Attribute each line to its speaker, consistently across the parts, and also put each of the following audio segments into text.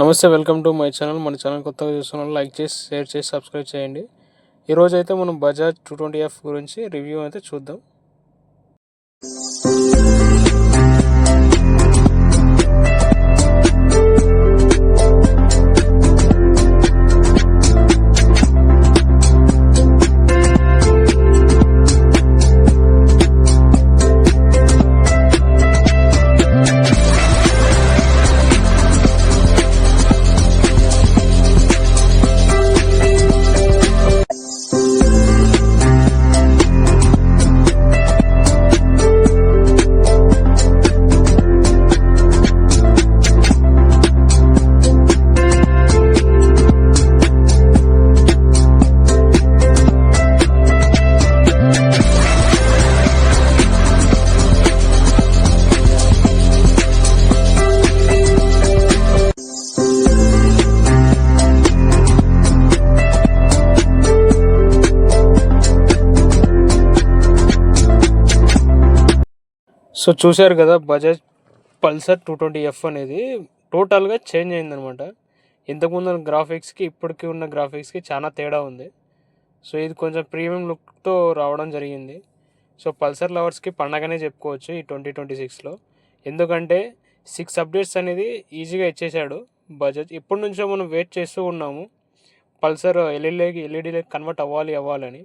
Speaker 1: నమస్తే welcome to my channel. మన channel కొత్తగా చూస్తున్న లైక్ చేసి షేర్ చేసి సబ్స్క్రైబ్ చేయండి. ఈరోజు అయితే మనం బజాజ్ టూ ట్వంటీ ఎఫ్ గురించి రివ్యూ అయితే చూద్దాం. సో చూశారు కదా Bajaj Pulsar two twenty F అనేది టోటల్గా చేంజ్ అయిందనమాట ఇంతకుముందు గ్రాఫిక్స్కి ఇప్పటికి ఉన్న గ్రాఫిక్స్కి చాలా తేడా ఉంది. సో ఇది కొంచెం ప్రీమియం లుక్తో రావడం జరిగింది. సో పల్సర్ లవర్స్కి పండగనే చెప్పుకోవచ్చు ఈ ట్వంటీ ట్వంటీ సిక్స్లో ఎందుకంటే సిక్స్ అప్డేట్స్ అనేది ఈజీగా ఇచ్చేసాడు బజాజ్ ఇప్పటి నుంచో మనం వెయిట్ చేస్తూ ఉన్నాము. పల్సర్ ఎల్ఈడీకి ఎల్ఈడీలోకి కన్వర్ట్ అవ్వాలి అవ్వాలని.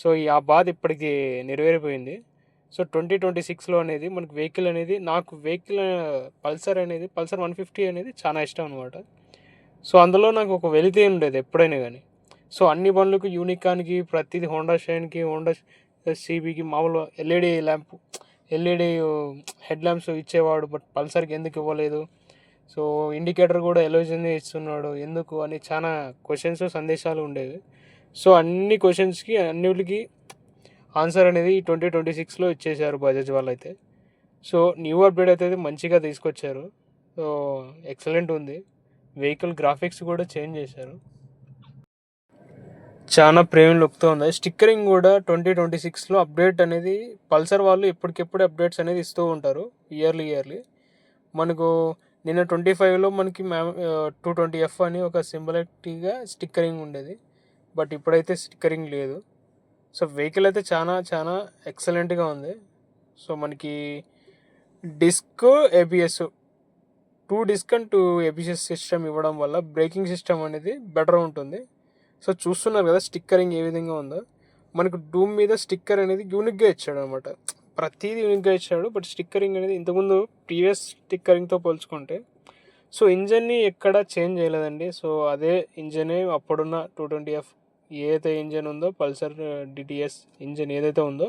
Speaker 1: సో ఈ ఆ బాధ ఇప్పటికి నెరవేరిపోయింది. సో ట్వంటీ ట్వంటీ సిక్స్లో అనేది మనకు వెహికల్ అనేది నాకు వెహికల్ పల్సర్ అనేది పల్సర్ వన్ ఫిఫ్టీ అనేది చాలా ఇష్టం అనమాట సో అందులో నాకు ఒక వెలితే ఉండేది ఎప్పుడైనా కానీ. సో అన్ని బండ్లకు యూనికాన్కి ప్రతిదీ హోండా షైన్కి హోండా సీబీకి మామూలు LED lamp LED head lamps ఇచ్చేవాడు బట్ పల్సర్కి ఎందుకు ఇవ్వలేదు? సో ఇండికేటర్ కూడా ఎలోజన్ ఇస్తున్నాడు ఎందుకు అని చాలా క్వశ్చన్స్ సందేశాలు ఉండేవి. సో అన్ని క్వశ్చన్స్కి అన్నిటికి ఆన్సర్ అనేది ట్వంటీ ట్వంటీ సిక్స్లో ఇచ్చేసారు బజాజ్ వాళ్ళు అయితే సో న్యూ అప్డేట్ అయితే మంచిగా తీసుకొచ్చారు. సో ఎక్సలెంట్ ఉంది. వెహికల్ గ్రాఫిక్స్ కూడా చేంజ్ చేశారు. చాలా ప్రేమ లుక్తో ఉంది. స్టిక్కరింగ్ కూడా ట్వంటీ ట్వంటీ సిక్స్లో అప్డేట్ అనేది పల్సర్ వాళ్ళు ఎప్పటికెప్పుడు అప్డేట్స్ అనేది ఇస్తూ ఉంటారు ఇయర్లీ ఇయర్లీ. మనకు నిన్న ట్వంటీ ఫైవ్లో మనకి మ్యామ్ టూ ట్వంటీ ఎఫ్ అని ఒక సింబలిటీగా స్టిక్కరింగ్ ఉండేది. బట్ ఇప్పుడైతే స్టిక్కరింగ్ లేదు. సో వెహికల్ అయితే చాలా చాలా ఎక్సలెంట్గా ఉంది. సో మనకి disc ABS two disc and two ABS system ఇవ్వడం వల్ల బ్రేకింగ్ సిస్టమ్ అనేది బెటర్ ఉంటుంది. సో చూస్తున్నారు కదా స్టిక్కరింగ్ ఏ విధంగా ఉందో. మనకు డూమ్ మీద స్టిక్కర్ అనేది యూనిక్గా ఇచ్చాడు అనమాట ప్రతిదీ యూనిక్గా ఇచ్చాడు బట్ స్టిక్కరింగ్ అనేది ఇంతకుముందు ప్రీవియస్ స్టిక్కరింగ్తో పోల్చుకుంటే. సో ఇంజన్ని ఎక్కడ చేంజ్ చేయలేదండి. సో అదే ఇంజనే అప్పుడున్న టూ ట్వంటీ ఎఫ్ ఏదైతే ఇంజన్ ఉందో పల్సర్ డిటిఎస్ ఇంజన్ ఏదైతే ఉందో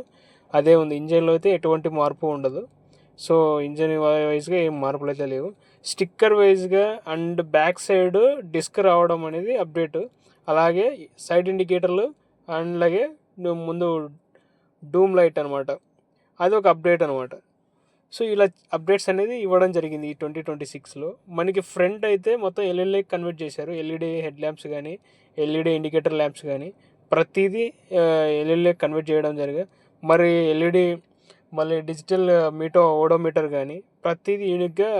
Speaker 1: అదే ఉంది. ఇంజన్లో అయితే ఎటువంటి మార్పు ఉండదు. సో ఇంజన్ వైజ్గా ఏం మార్పులు అయితే లేవు. స్టిక్కర్ వైజ్గా అండ్ బ్యాక్ సైడ్ డిస్క్ రావడం అనేది అప్డేట్. అలాగే సైడ్ ఇండికేటర్లు అండ్ అలాగే ముందు డూమ్ లైట్ అనమాట అది ఒక అప్డేట్ అనమాట సో ఇలా అప్డేట్స్ అనేది ఇవ్వడం జరిగింది ఈ ట్వంటీ ట్వంటీ సిక్స్లో. మనకి ఫ్రంట్ అయితే మొత్తం ఎల్ఈడీ కన్వర్ట్ చేశారు. ఎల్ఈడి హెడ్ ల్యాంప్స్ కానీ ఎల్ఈడి ఇండికేటర్ ల్యాంప్స్ కానీ ప్రతిదీ ఎల్ఎల్ఏ కన్వర్ట్ చేయడం జరిగా మరి ఎల్ఈడి మళ్ళీ డిజిటల్ మీటో ఓడోమీటర్ కానీ ప్రతిదీ యూనిక్గా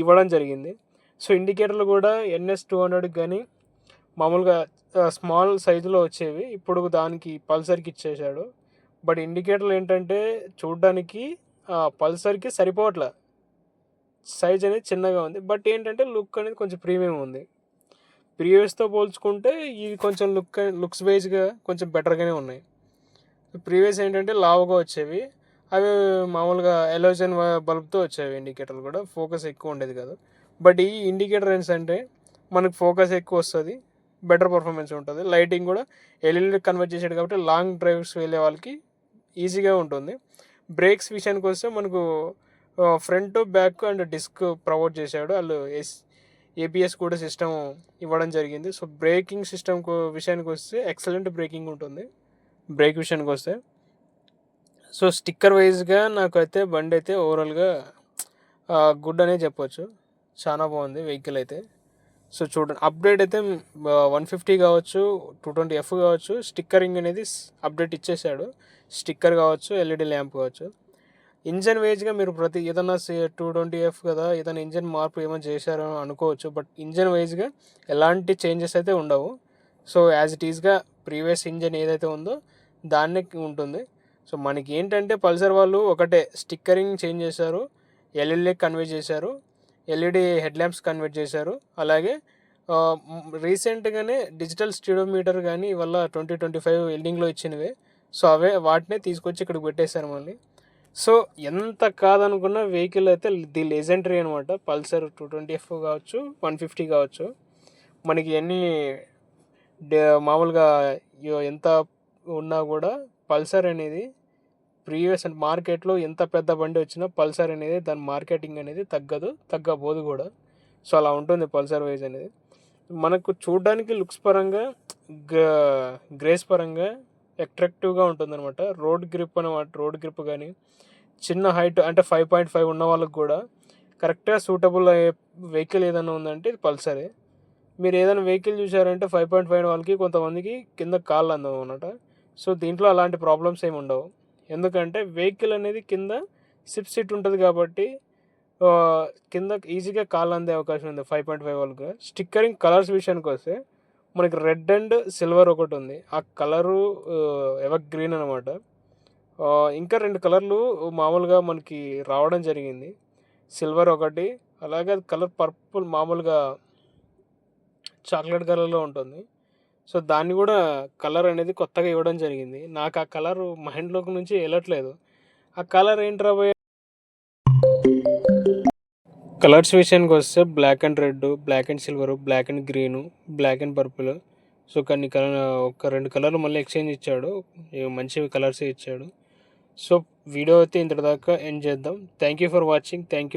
Speaker 1: ఇవ్వడం జరిగింది. సో ఇండికేటర్లు కూడా ఎన్ఎస్ టూ హండ్రెడ్కి కానీ మామూలుగా స్మాల్ సైజులో వచ్చేవి. ఇప్పుడు దానికి పల్సర్కి ఇచ్చేసాడు బట్ ఇండికేటర్లు ఏంటంటే చూడడానికి పల్సర్కి సరిపోవట్లే. సైజ్ అనేది చిన్నగా ఉంది. బట్ ఏంటంటే లుక్ అనేది కొంచెం ప్రీమియం ఉంది. ప్రీవియస్తో పోల్చుకుంటే ఇవి కొంచెం లుక్ లుక్స్ వైజ్గా కొంచెం బెటర్గానే ఉన్నాయి. ప్రీవియస్ ఏంటంటే లావుగా వచ్చేవి. అవి మామూలుగా ఎలోజన్ బల్బ్తో వచ్చేవి ఇండికేటర్లు కూడా. ఫోకస్ ఎక్కువ ఉండేది కాదు. బట్ ఈ ఇండికేటర్ ఏంటంటే మనకు ఫోకస్ ఎక్కువ వస్తుంది. బెటర్ పర్ఫార్మెన్స్ ఉంటుంది. లైటింగ్ కూడా ఎల్ఈడి కన్వర్ట్ చేసాడు కాబట్టి లాంగ్ డ్రైవ్స్ వెళ్ళే వాళ్ళకి ఈజీగా ఉంటుంది. బ్రేక్స్ విషయానికి వస్తే మనకు front back and disc provide చేశాడు. వాళ్ళు ఎస్ ఏబిఎస్ కూడా సిస్టమ్ ఇవ్వడం జరిగింది. సో బ్రేకింగ్ సిస్టమ్ విషయానికి వస్తే ఎక్సలెంట్ బ్రేకింగ్ ఉంటుంది. బ్రేక్ విషయానికి వస్తే సో స్టిక్కర్ వైజ్గా నాకైతే బండి అయితే ఓవరాల్గా గుడ్ అనే చెప్పొచ్చు. చాలా బాగుంది వెహికల్ అయితే. సో చూడండి అప్డేట్ అయితే వన్ ఫిఫ్టీ కావచ్చు టూ ట్వంటీ ఎఫ్ కావచ్చు స్టిక్కరింగ్ అనేది అప్డేట్ ఇచ్చేసాడు. స్టిక్కర్ కావచ్చు ఎల్ఈడి ల్యాంప్ కావచ్చు. ఇంజన్ వేజ్గా మీరు ప్రతి ఏదైనా టూ ట్వంటీ ఎఫ్ కదా ఏదైనా ఇంజన్ మార్పు ఏమైనా చేశారో అనుకోవచ్చు బట్ ఇంజన్ వైజ్గా ఎలాంటి చేంజెస్ అయితే ఉండవు. సో యాజ్ ఇట్ ఈస్గా ప్రీవియస్ ఇంజన్ ఏదైతే ఉందో దాన్నే ఉంటుంది. సో మనకి ఏంటంటే పల్సర్ వాళ్ళు ఒకటే స్టిక్కరింగ్ చేంజ్ చేశారు ఎల్ఎల్ఏ కన్వే చేశారు. ఎల్ఈడి హెడ్ ల్యాంప్స్ కన్వర్ట్ చేశారు. అలాగే రీసెంట్గానే డిజిటల్ స్టీడోమీటర్ కానీ ఇవల్ల ట్వంటీ ట్వంటీ ఫైవ్ ఎల్డింగ్లో ఇచ్చినవి. సో అవే వాటినే తీసుకొచ్చి ఇక్కడికి పెట్టేశారు మళ్ళీ. సో ఎంత కాదనుకున్న వెహికల్ అయితే ది లెజెండరీ అనమాట పల్సర్ టూ ట్వంటీ ఎఫ్ కావచ్చు వన్ ఫిఫ్టీ కావచ్చు. మనకి ఎన్ని మామూలుగా ఎంత ఉన్నా కూడా పల్సర్ అనేది ప్రీవియస్ అండ్ మార్కెట్లో ఎంత పెద్ద బండి వచ్చినా పల్సర్ అనేది దాని మార్కెటింగ్ అనేది తగ్గదు తగ్గబోదు కూడా. సో అలా ఉంటుంది పల్సర్ వైజ్ అనేది. మనకు చూడడానికి లుక్స్ పరంగా గ్రేస్ పరంగా అట్రాక్టివ్గా ఉంటుందన్నమాట. రోడ్ గ్రిప్ అనమాట రోడ్ గ్రిప్ కానీ చిన్న హైట్ అంటే ఫైవ్ పాయింట్ ఫైవ్ ఉన్న వాళ్ళకి కూడా కరెక్ట్గా సూటబుల్ అయ్యే వెహికల్ ఏదైనా ఉందంటే ఇది పల్సరే. మీరు ఏదైనా వెహికల్ చూసారంటే ఫైవ్ పాయింట్ ఫైవ్ వాళ్ళకి కొంతమందికి కింద కాళ్ళు అందం అనమాట సో దీంట్లో అలాంటి ప్రాబ్లమ్స్ ఏమి ఉండవు. ఎందుకంటే వెహికల్ అనేది కింద సిప్ సీట్ ఉంటుంది కాబట్టి కింద ఈజీగా కాళ్ళు అందే అవకాశం ఉంది. ఫైవ్ పాయింట్ ఫైవ్ వాళ్ళకి స్టిక్కరింగ్ కలర్స్ విషయానికి వస్తే మనకి రెడ్ అండ్ సిల్వర్ ఒకటి ఉంది. ఆ కలరు ఎవర్ గ్రీన్ అనమాట ఇంకా రెండు కలర్లు మామూలుగా మనకి రావడం జరిగింది. సిల్వర్ ఒకటి అలాగే కలర్ పర్పుల్ మామూలుగా చాక్లెట్ కలర్లో ఉంటుంది. సో దాన్ని కూడా కలర్ అనేది కొత్తగా ఇవ్వడం జరిగింది. నాకు ఆ కలర్ మైండ్లోకి నుంచి వెళ్ళట్లేదు. ఆ కలర్ ఏంట్రా పోయి కలర్స్ విషయానికి వస్తే black and red black and silver black and green black and purple. So కొన్ని కలర్ ఒక రెండు కలర్లు మళ్ళీ ఎక్స్చేంజ్ ఇచ్చాడు. మంచి కలర్స్ ఇచ్చాడు. సో వీడియో అయితే ఇంతటిదాకా ఎండ్ చేద్దాం. Thank you for watching thank you